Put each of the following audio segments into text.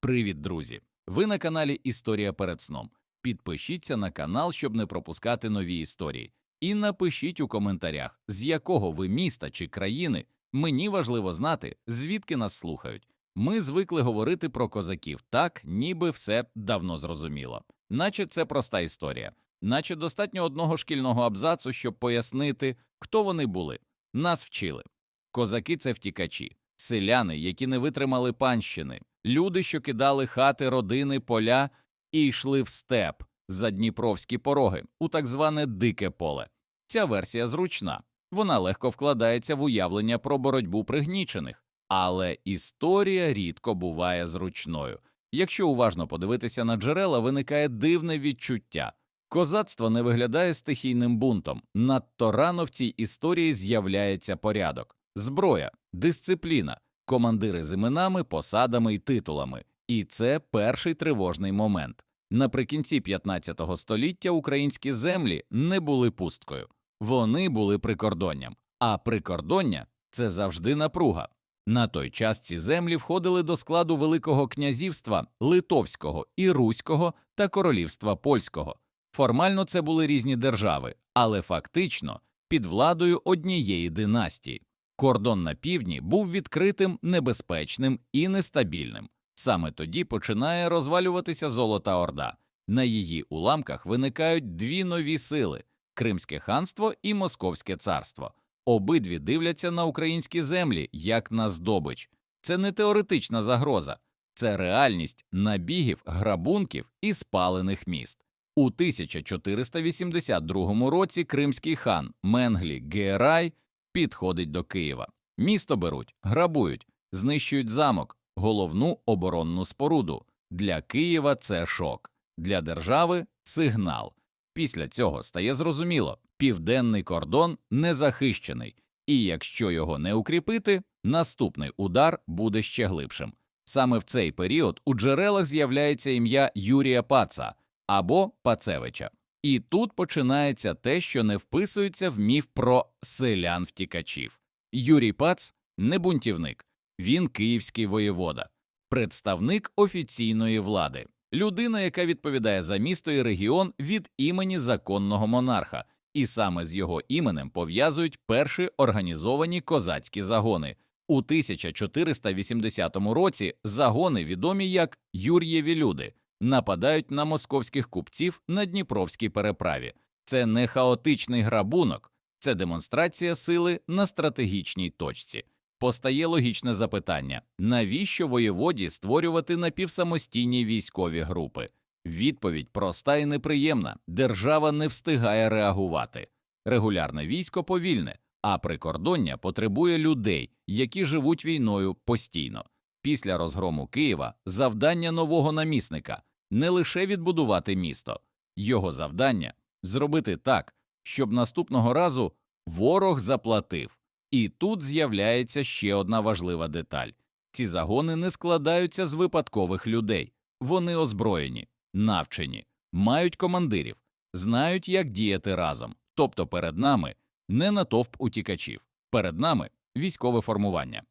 Привіт, друзі! Ви на каналі Історія перед сном. Підпишіться на канал, щоб не пропускати нові історії. І напишіть у коментарях, з якого ви міста чи країни. Мені важливо знати, звідки нас слухають. Ми звикли говорити про козаків так, ніби все давно зрозуміло, наче це проста історія, наче достатньо одного шкільного абзацу, щоб пояснити, хто вони були. Нас вчили. Козаки це втікачі, селяни, які не витримали панщини, люди, що кидали хати, родини, поля і йшли в степ за дніпровські пороги у так зване дике поле. Ця версія зручна, вона легко вкладається в уявлення про боротьбу пригнічених, але історія рідко буває зручною. Якщо уважно подивитися на джерела, виникає дивне відчуття. Козацтво не виглядає стихійним бунтом. Надто рано в цій історії з'являється порядок, зброя, дисципліна, командири з іменами, посадами і титулами. І це перший тривожний момент. Наприкінці 15 століття українські землі не були пусткою, вони були прикордонням, а прикордоння це завжди напруга. На той час ці землі входили до складу Великого князівства Литовського і Руського та Королівства Польського. Формально це були різні держави, але фактично під владою однієї династії. Кордон на півдні був відкритим, небезпечним і нестабільним. Саме тоді починає розвалюватися Золота Орда. На її уламках виникають дві нові сили Кримське ханство і Московське царство. Обидві дивляться на українські землі як на здобич. Це не теоретична загроза, це реальність набігів, грабунків і спалених міст. У 1482 році кримський хан Менглі Герай підходить до Києва. Місто беруть, грабують, знищують замок, головну оборонну споруду. Для Києва це шок, для держави сигнал. Після цього стає зрозуміло, південний кордон незахищений, і якщо його не укріпити, наступний удар буде ще глибшим. Саме в цей період у джерелах з'являється ім'я Юрія Паца або Пацевича. І тут починається те, що не вписується в міф про селян втікачів. Юрій Пац не бунтівник, він київський воєвода, представник офіційної влади, людина, яка відповідає за місто і регіон від імені законного монарха, і саме з його іменем пов'язують перші організовані козацькі загони. У 1480 році загони, відомі як Юр'єві люди, нападають на московських купців на Дніпровській переправі. Це не хаотичний грабунок, це демонстрація сили на стратегічній точці. Постає логічне запитання навіщо воєводі створювати напівсамостійні військові групи? Відповідь проста і неприємна держава не встигає реагувати. Регулярне військо повільне, а прикордоння потребує людей, які живуть війною постійно. Після розгрому Києва завдання нового намісника не лише відбудувати місто, його завдання зробити так, щоб наступного разу ворог заплатив. І тут з'являється ще одна важлива деталь ці загони не складаються з випадкових людей, вони озброєні, навчені, мають командирів, знають, як діяти разом. Тобто перед нами не натовп утікачів, перед нами військове формування.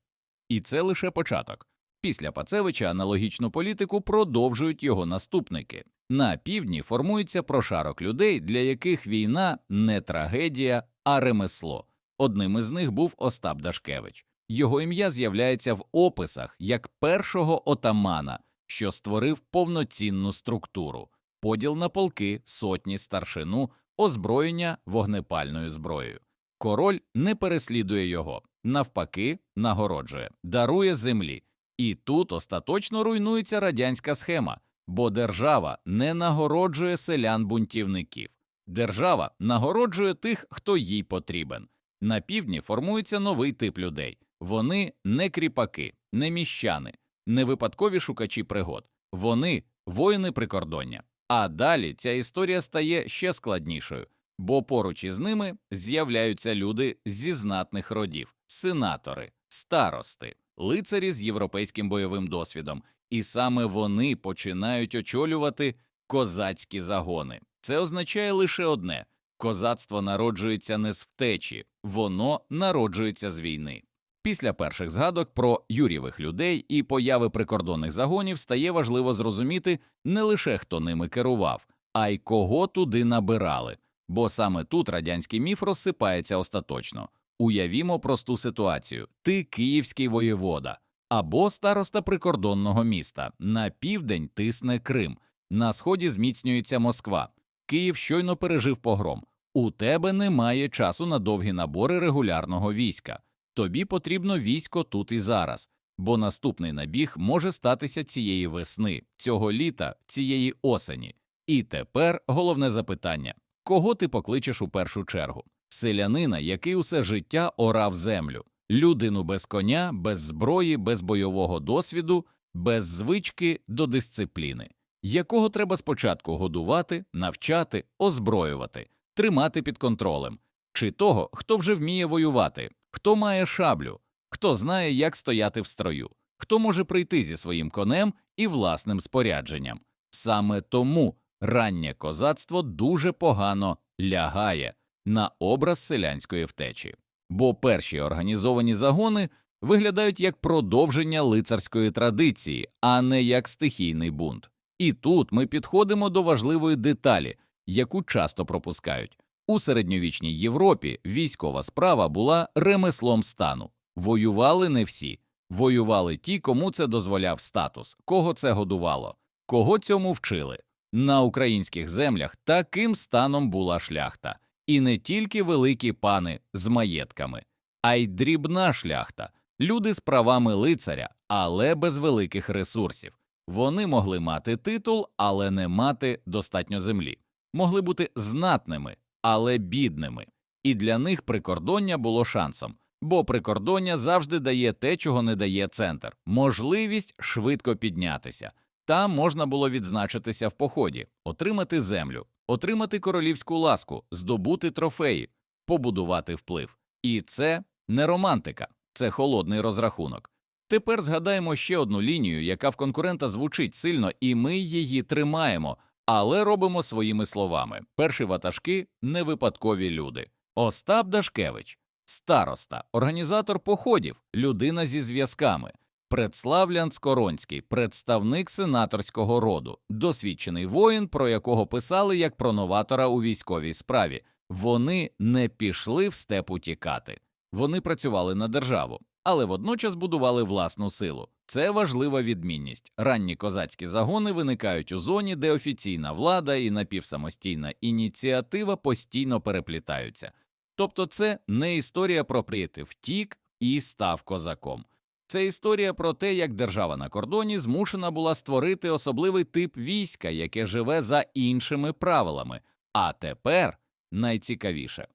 І це лише початок. Після Пацевича аналогічну політику продовжують його наступники. На півдні формується прошарок людей, для яких війна не трагедія, а ремесло. Одним із них був Остап Дашкевич. Його ім'я з'являється в описах як першого отамана, що створив повноцінну структуру, поділ на полки, сотні, старшину, озброєння вогнепальною зброєю. Король не переслідує його, навпаки, нагороджує, дарує землі. І тут остаточно руйнується радянська схема, бо держава не нагороджує селян бунтівників. Держава нагороджує тих, хто їй потрібен. На півдні формується новий тип людей. Вони не кріпаки, не міщани, не випадкові шукачі пригод, вони воїни прикордоння. А далі ця історія стає ще складнішою, бо поруч із ними з'являються люди зі знатних родів, сенатори, старости, лицарі з європейським бойовим досвідом, і саме вони починають очолювати козацькі загони. Це означає лише одне козацтво народжується не з втечі, воно народжується з війни. Після перших згадок про юрєвих людей і появи прикордонних загонів стає важливо зрозуміти не лише хто ними керував, а й кого туди набирали, бо саме тут радянський міф розсипається остаточно. Уявімо просту ситуацію: ти київський воєвода або староста прикордонного міста. На південь тисне Крим, на сході зміцнюється Москва. Київ щойно пережив погром. У тебе немає часу на довгі набори регулярного війська. Тобі потрібно військо тут і зараз, бо наступний набіг може статися цієї весни, цього літа, цієї осені. І тепер головне запитання кого ти покличеш у першу чергу? Селянина, який усе життя орав землю, людину без коня, без зброї, без бойового досвіду, без звички до дисципліни, якого треба спочатку годувати, навчати, озброювати, тримати під контролем, чи того, хто вже вміє воювати, хто має шаблю, хто знає, як стояти в строю, хто може прийти зі своїм конем і власним спорядженням. Саме тому раннє козацтво дуже погано лягає на образ селянської втечі, бо перші організовані загони виглядають як продовження лицарської традиції, а не як стихійний бунт. І тут ми підходимо до важливої деталі, яку часто пропускають. У середньовічній Європі військова справа була ремеслом стану. Воювали не всі, воювали ті, кому це дозволяв статус, кого це годувало, кого цьому вчили. На українських землях таким станом була шляхта, і не тільки великі пани з маєтками, а й дрібна шляхта, люди з правами лицаря, але без великих ресурсів. Вони могли мати титул, але не мати достатньо землі, могли бути знатними, але бідними, і для них прикордоння було шансом, бо прикордоння завжди дає те, чого не дає центр можливість швидко піднятися. Там можна було відзначитися в поході, отримати землю, отримати королівську ласку, здобути трофеї, побудувати вплив. І це не романтика, це холодний розрахунок. Тепер згадаємо ще одну лінію, яка в конкурента звучить сильно, і ми її тримаємо, але робимо своїми словами. Перші ватажки не випадкові люди. Остап Дашкевич, староста, організатор походів, людина зі зв'язками. Предславлян Скоронський, представник сенаторського роду, досвідчений воїн, про якого писали як про новатора у військовій справі. Вони не пішли в степ утікати. Вони працювали на державу, але водночас будували власну силу. Це важлива відмінність. Ранні козацькі загони виникають у зоні, де офіційна влада і напівсамостійна ініціатива постійно переплітаються. Тобто, це не історія про прийти втік і став козаком. Це історія про те, як держава на кордоні змушена була створити особливий тип війська, яке живе за іншими правилами. А тепер найцікавіше,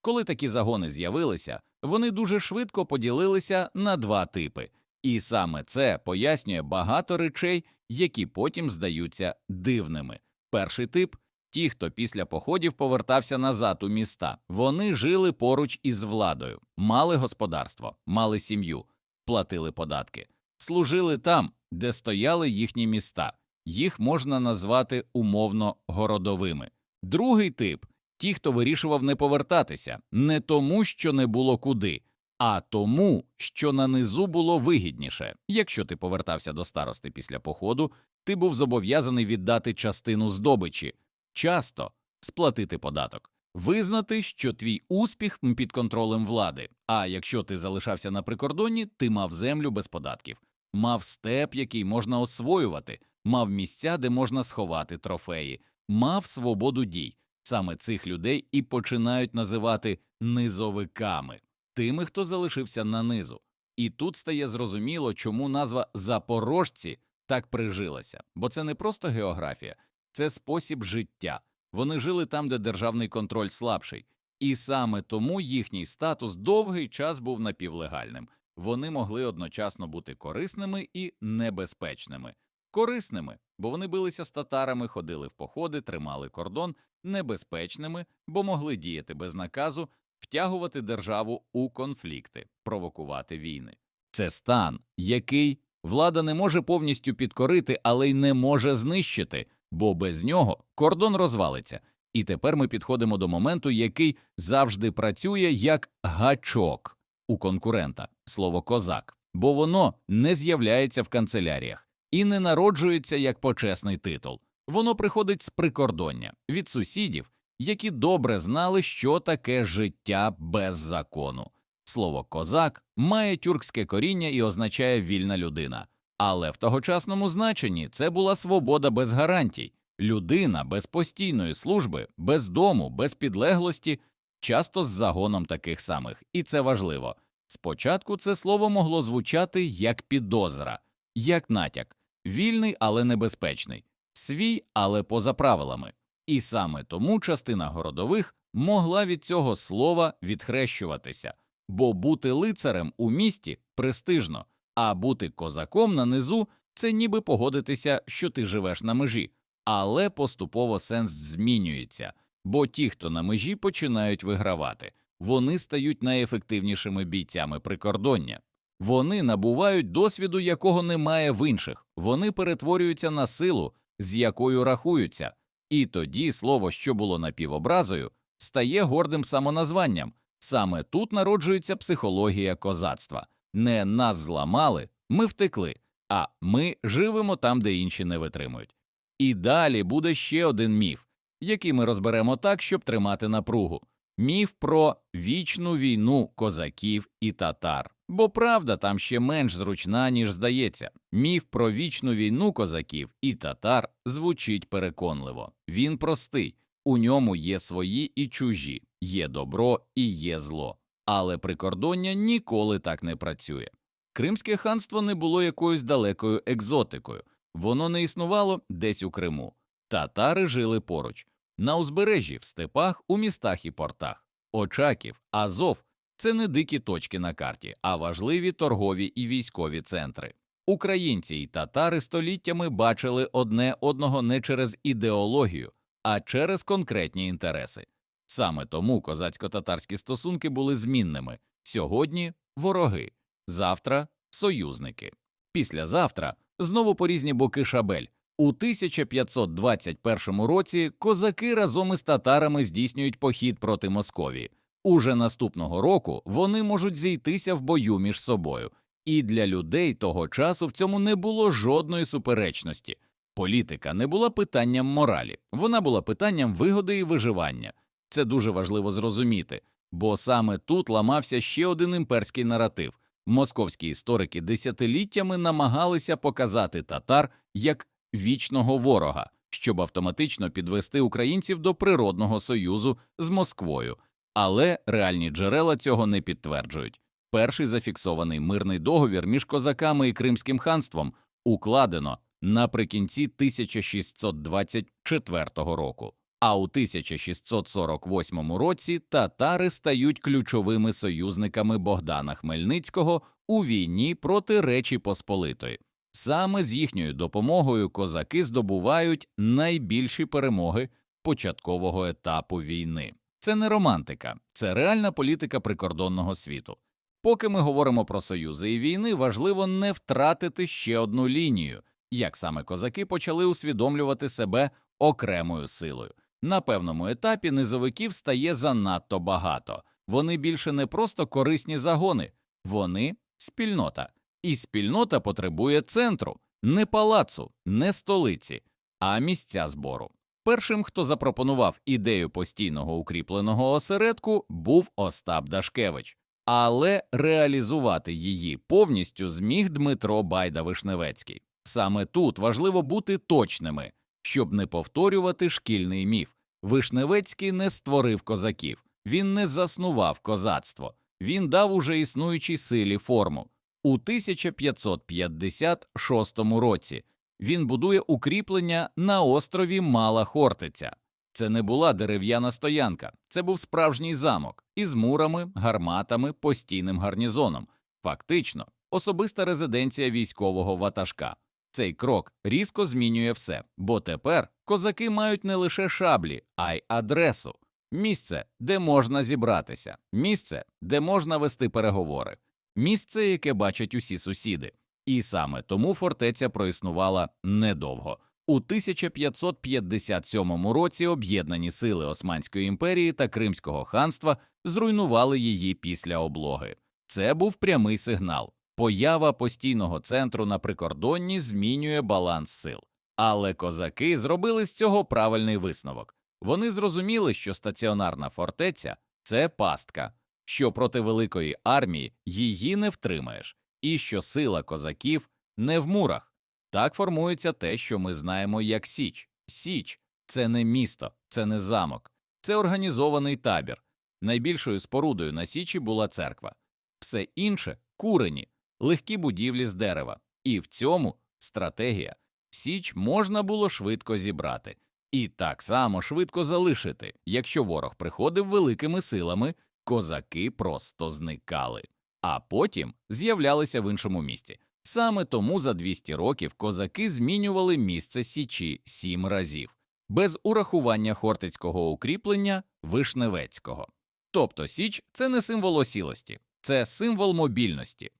коли такі загони з'явилися, вони дуже швидко поділилися на два типи, і саме це пояснює багато речей, які потім здаються дивними. Перший тип ті, хто після походів повертався назад у міста, вони жили поруч із владою, мали господарство, мали сім'ю платили податки, служили там, де стояли їхні міста, їх можна назвати умовно городовими. Другий тип ті, хто вирішував не повертатися, не тому, що не було куди, а тому, що на низу було вигідніше. Якщо ти повертався до старости після походу, ти був зобов'язаний віддати частину здобичі, часто сплатити податок. Визнати, що твій успіх під контролем влади. А якщо ти залишався на прикордонні, ти мав землю без податків, мав степ, який можна освоювати, мав місця, де можна сховати трофеї, мав свободу дій. Саме цих людей і починають називати низовиками, тими, хто залишився на низу. І тут стає зрозуміло, чому назва запорожці так прижилася, бо це не просто географія, це спосіб життя. Вони жили там, де державний контроль слабший, і саме тому їхній статус довгий час був напівлегальним. Вони могли одночасно бути корисними і небезпечними. Корисними, бо вони билися з татарами, ходили в походи, тримали кордон, небезпечними, бо могли діяти без наказу, втягувати державу у конфлікти, провокувати війни. Це стан, який влада не може повністю підкорити, але й не може знищити бо без нього кордон розвалиться. І тепер ми підходимо до моменту, який завжди працює як гачок. у конкурента слово козак, бо воно не з'являється в канцеляріях і не народжується як почесний титул. Воно приходить з прикордоння від сусідів, які добре знали, що таке життя без закону. Слово козак має тюркське коріння і означає вільна людина, але в тогочасному значенні це була свобода без гарантій, людина без постійної служби, без дому, без підлеглості, часто з загоном таких самих, і це важливо. Спочатку це слово могло звучати як підозра, як натяк, вільний, але небезпечний, свій, але поза правилами. І саме тому частина городових могла від цього слова відхрещуватися, бо бути лицарем у місті престижно, а бути козаком на низу це ніби погодитися, що ти живеш на межі, але поступово сенс змінюється, бо ті, хто на межі, починають вигравати, вони стають найефективнішими бійцями прикордоння. Вони набувають досвіду, якого немає в інших, вони перетворюються на силу, з якою рахуються. І тоді слово, що було напівобразою, стає гордим самоназванням. Саме тут народжується психологія козацтва. Не нас зламали, ми втекли, а ми живемо там, де інші не витримують. І далі буде ще один міф, який ми розберемо так, щоб тримати напругу. Міф про вічну війну козаків і татар. Бо правда там ще менш зручна, ніж здається. Міф про вічну війну козаків і татар звучить переконливо. Він простий, у ньому є свої і чужі, є добро і є зло. Але прикордоння ніколи так не працює. Кримське ханство не було якоюсь далекою екзотикою, воно не існувало десь у Криму. Татари жили поруч, на узбережжі, в степах, у містах і портах. Очаків, Азов це не дикі точки на карті, а важливі торгові і військові центри. Українці й татари століттями бачили одне одного не через ідеологію, а через конкретні інтереси. Саме тому козацько-татарські стосунки були змінними сьогодні вороги, завтра союзники. Післязавтра знову по різні боки шабель. У 1521 році козаки разом із татарами здійснюють похід проти Московії. Уже наступного року вони можуть зійтися в бою між собою, і для людей того часу в цьому не було жодної суперечності. Політика не була питанням моралі, вона була питанням вигоди і виживання. Це дуже важливо зрозуміти, бо саме тут ламався ще один імперський наратив. Московські історики десятиліттями намагалися показати татар як вічного ворога, щоб автоматично підвести українців до природного союзу з Москвою. Але реальні джерела цього не підтверджують. Перший зафіксований мирний договір між козаками і Кримським ханством укладено наприкінці 1624 року, а у 1648 році татари стають ключовими союзниками Богдана Хмельницького у війні проти Речі Посполитої. Саме з їхньою допомогою козаки здобувають найбільші перемоги початкового етапу війни. Це не романтика, це реальна політика прикордонного світу. Поки ми говоримо про союзи і війни, важливо не втратити ще одну лінію, як саме козаки почали усвідомлювати себе окремою силою. На певному етапі низовиків стає занадто багато. Вони більше не просто корисні загони, вони спільнота. І спільнота потребує центру, не палацу, не столиці, а місця збору. Першим, хто запропонував ідею постійного укріпленого осередку, був Остап Дашкевич, але реалізувати її повністю зміг Дмитро Байда Вишневецький. Саме тут важливо бути точними, щоб не повторювати шкільний міф. Вишневецький не створив козаків, він не заснував козацтво, він дав уже існуючій силі форму. У 1556 році він будує укріплення на острові Мала Хортиця. Це не була дерев'яна стоянка, це був справжній замок із мурами, гарматами, постійним гарнізоном, фактично, особиста резиденція військового ватажка. Цей крок різко змінює все, бо тепер козаки мають не лише шаблі, а й адресу, місце, де можна зібратися, місце, де можна вести переговори, місце, яке бачать усі сусіди. І саме тому фортеця проіснувала недовго. У 1557 році об'єднані сили Османської імперії та Кримського ханства зруйнували її після облоги. Це був прямий сигнал. Поява постійного центру на прикордонні змінює баланс сил. Але козаки зробили з цього правильний висновок. Вони зрозуміли, що стаціонарна фортеця це пастка, що проти великої армії її не втримаєш, і що сила козаків не в мурах. Так формується те, що ми знаємо як Січ. Січ це не місто, це не замок, це організований табір. Найбільшою спорудою на Січі була церква, все інше курені, легкі будівлі з дерева. І в цьому стратегія. Січ можна було швидко зібрати, і так само швидко залишити. Якщо ворог приходив великими силами, козаки просто зникали, а потім з'являлися в іншому місці. Саме тому за 200 років козаки змінювали місце Січі сім разів, без урахування хортицького укріплення Вишневецького. Тобто Січ це не символ осілості, це символ мобільності.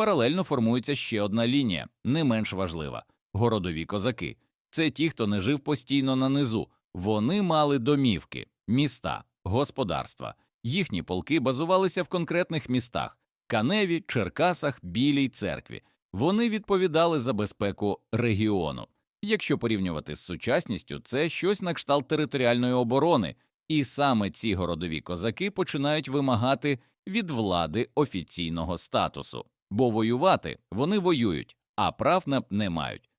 Паралельно формується ще одна лінія, не менш важлива городові козаки. Це ті, хто не жив постійно на низу. Вони мали домівки, міста, господарства. Їхні полки базувалися в конкретних містах Каневі, Черкасах, Білій церкві. Вони відповідали за безпеку регіону. Якщо порівнювати з сучасністю, це щось на кшталт територіальної оборони, і саме ці городові козаки починають вимагати від влади офіційного статусу, бо воювати вони воюють, а прав на не мають.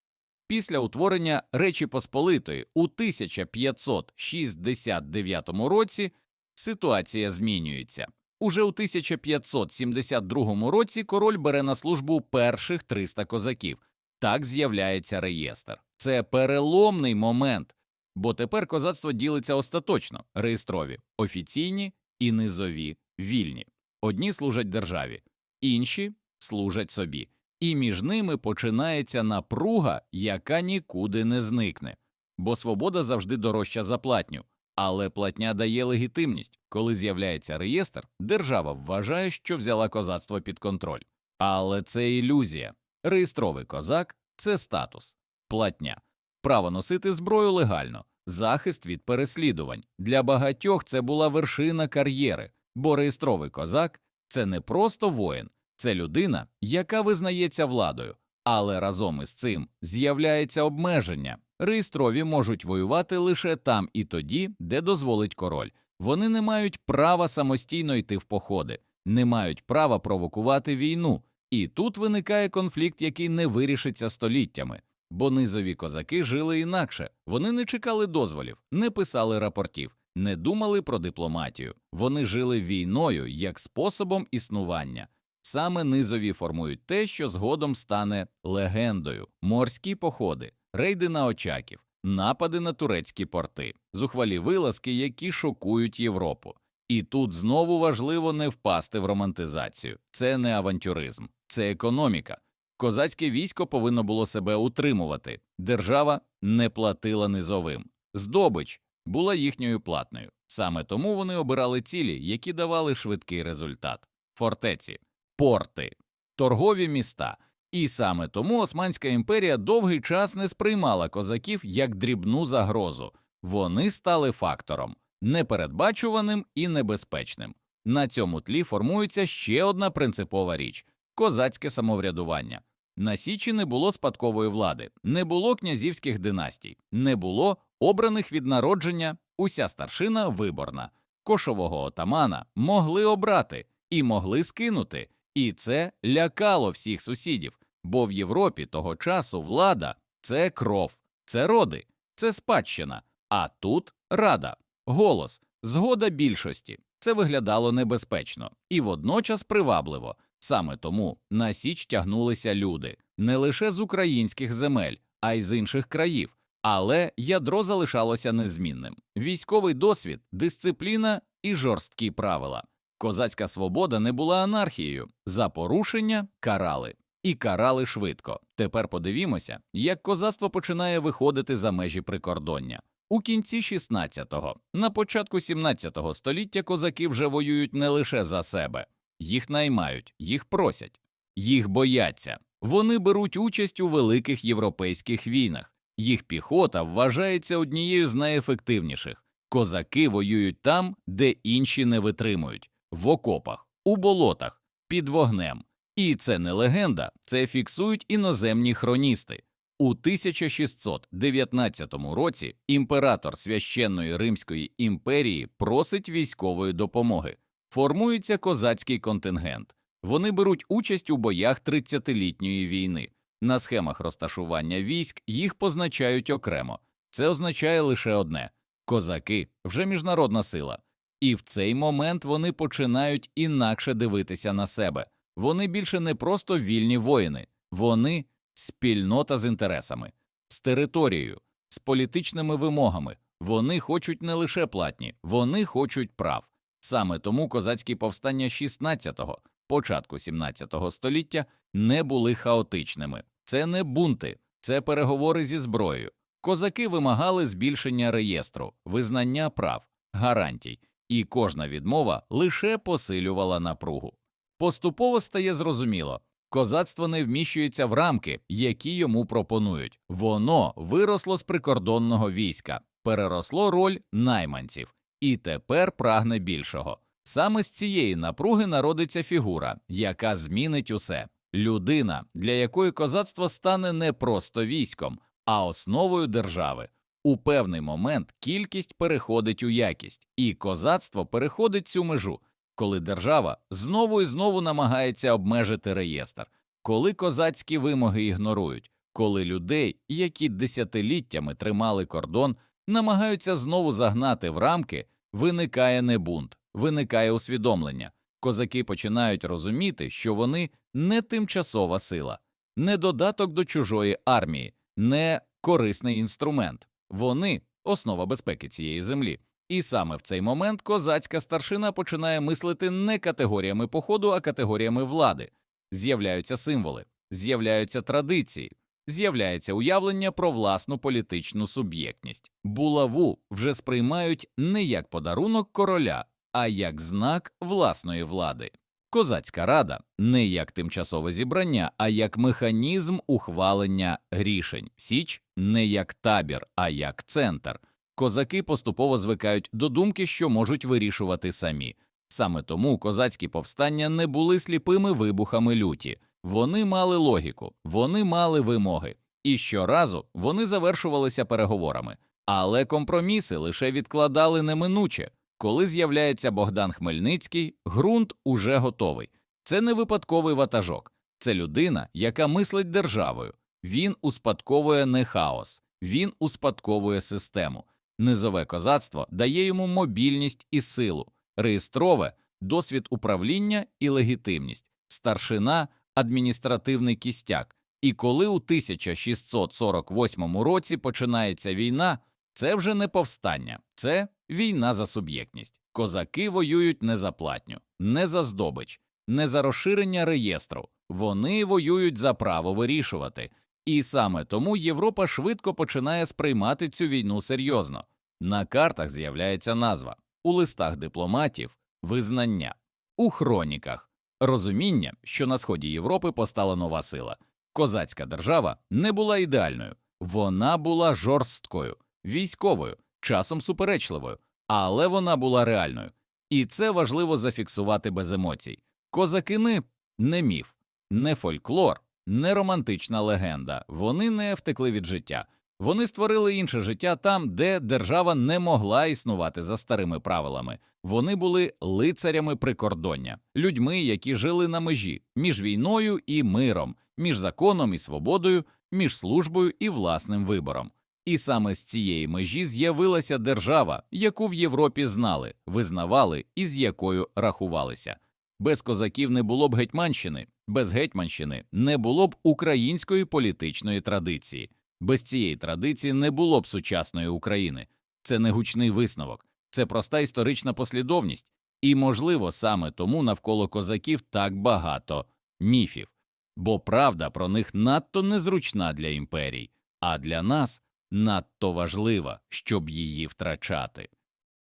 Після утворення Речі Посполитої у 1569 році ситуація змінюється. Уже у 1572 році король бере на службу перших 300 козаків. Так з'являється реєстр. Це переломний момент, бо тепер козацтво ділиться остаточно реєстрові, офіційні і низові вільні. Одні служать державі, інші служать собі, і між ними починається напруга, яка нікуди не зникне, бо свобода завжди дорожча за платню. Але платня дає легітимність. Коли з'являється реєстр, держава вважає, що взяла козацтво під контроль. Але це ілюзія. Реєстровий козак це статус, платня, право носити зброю легально, захист від переслідувань. Для багатьох це була вершина кар'єри, бо реєстровий козак це не просто воїн, це людина, яка визнається владою. Але разом із цим з'являється обмеження. Реєстрові можуть воювати лише там і тоді, де дозволить король. Вони не мають права самостійно йти в походи, не мають права провокувати війну. І тут виникає конфлікт, який не вирішиться століттями, бо низові козаки жили інакше. Вони не чекали дозволів, не писали рапортів, не думали про дипломатію. Вони жили війною як способом існування. Саме низові формують те, що згодом стане легендою: морські походи, рейди на очаків, напади на турецькі порти, зухвалі вилазки, які шокують Європу. І тут знову важливо не впасти в романтизацію. Це не авантюризм, це економіка. Козацьке військо повинно було себе утримувати. Держава не платила низовим. Здобич була їхньою платною. Саме тому вони обирали цілі, які давали швидкий результат: фортеці, порти, торгові міста. І саме тому Османська імперія довгий час не сприймала козаків як дрібну загрозу. Вони стали фактором непередбачуваним і небезпечним. На цьому тлі формується ще одна принципова річ козацьке самоврядування. На Січі не було спадкової влади, не було князівських династій, не було обраних від народження, уся старшина виборна, кошового отамана могли обрати і могли скинути, і це лякало всіх сусідів, бо в Європі того часу влада це кров, це роди, це спадщина, а тут рада, голос, згода більшості. Це виглядало небезпечно і водночас привабливо. Саме тому на Січ тягнулися люди не лише з українських земель, а й з інших країв. Але ядро залишалося незмінним: військовий досвід, дисципліна і жорсткі правила. Козацька свобода не була анархією, за порушення карали. І карали швидко. Тепер подивімося, як козацтво починає виходити за межі прикордоння. У кінці 16-го, на початку 17-го століття козаки вже воюють не лише за себе, їх наймають, їх просять, їх бояться. Вони беруть участь у великих європейських війнах. Їх піхота вважається однією з найефективніших. Козаки воюють там, де інші не витримують в окопах, у болотах, під вогнем. І це не легенда, це фіксують іноземні хроністи. У 1619 році імператор священної Римської імперії просить військової допомоги. Формується козацький контингент. Вони беруть участь у боях 30-літньої війни. На схемах розташування військ їх позначають окремо. Це означає лише одне козаки вже міжнародна сила. І в цей момент вони починають інакше дивитися на себе. Вони більше не просто вільні воїни, вони спільнота з інтересами, з територією, з політичними вимогами. Вони хочуть не лише платні, вони хочуть прав. Саме тому козацькі повстання 16-го, початку 17-го століття не були хаотичними. Це не бунти, це переговори зі зброєю. Козаки вимагали збільшення реєстру, визнання прав, гарантій, і кожна відмова лише посилювала напругу. Поступово стає зрозуміло, козацтво не вміщується в рамки, які йому пропонують. Воно виросло з прикордонного війська, переросло роль найманців і тепер прагне більшого. Саме з цієї напруги народиться фігура, яка змінить усе людина, для якої козацтво стане не просто військом, а основою держави. У певний момент кількість переходить у якість, і козацтво переходить цю межу, коли держава знову і знову намагається обмежити реєстр, коли козацькі вимоги ігнорують, коли людей, які десятиліттями тримали кордон, намагаються знову загнати в рамки, виникає не бунт, виникає усвідомлення. Козаки починають розуміти, що вони не тимчасова сила, не додаток до чужої армії, не корисний інструмент. Вони основа безпеки цієї землі. І саме в цей момент козацька старшина починає мислити не категоріями походу, а категоріями влади. З'являються символи, з'являються традиції, з'являється уявлення про власну політичну суб'єктність. Булаву вже сприймають не як подарунок короля, а як знак власної влади. Козацька рада не як тимчасове зібрання, а як механізм ухвалення рішень, січ не як табір, а як центр. Козаки поступово звикають до думки, що можуть вирішувати самі. Саме тому козацькі повстання не були сліпими вибухами люті, вони мали логіку, вони мали вимоги, і щоразу вони завершувалися переговорами, але компроміси лише відкладали неминуче. Коли з'являється Богдан Хмельницький, ґрунт уже готовий. Це не випадковий ватажок, це людина, яка мислить державою. Він успадковує не хаос, він успадковує систему. Низове козацтво дає йому мобільність і силу, реєстрове досвід управління і легітимність, старшина, адміністративний кістяк. І коли у 1648 році починається війна, це вже не повстання, це війна за суб'єктність. Козаки воюють не за платню, не за здобич, не за розширення реєстру. Вони воюють за право вирішувати. І саме тому Європа швидко починає сприймати цю війну серйозно. На картах з'являється назва, у листах дипломатів визнання, у хроніках розуміння, що на сході Європи постала нова сила. Козацька держава не була ідеальною, вона була жорсткою, військовою, часом суперечливою, але вона була реальною. І це важливо зафіксувати без емоцій. Козакини не міф, не фольклор, не романтична легенда. Вони не втекли від життя. Вони створили інше життя там, де держава не могла існувати за старими правилами. Вони були лицарями прикордоння, людьми, які жили на межі між війною і миром, між законом і свободою, між службою і власним вибором. І саме з цієї межі з'явилася держава, яку в Європі знали, визнавали і з якою рахувалися. Без козаків не було б Гетьманщини, без Гетьманщини не було б української політичної традиції. Без цієї традиції не було б сучасної України. Це не гучний висновок, це проста історична послідовність, і, можливо, саме тому навколо козаків так багато міфів, бо правда про них надто незручна для імперій, а для нас надто важлива, щоб її втрачати.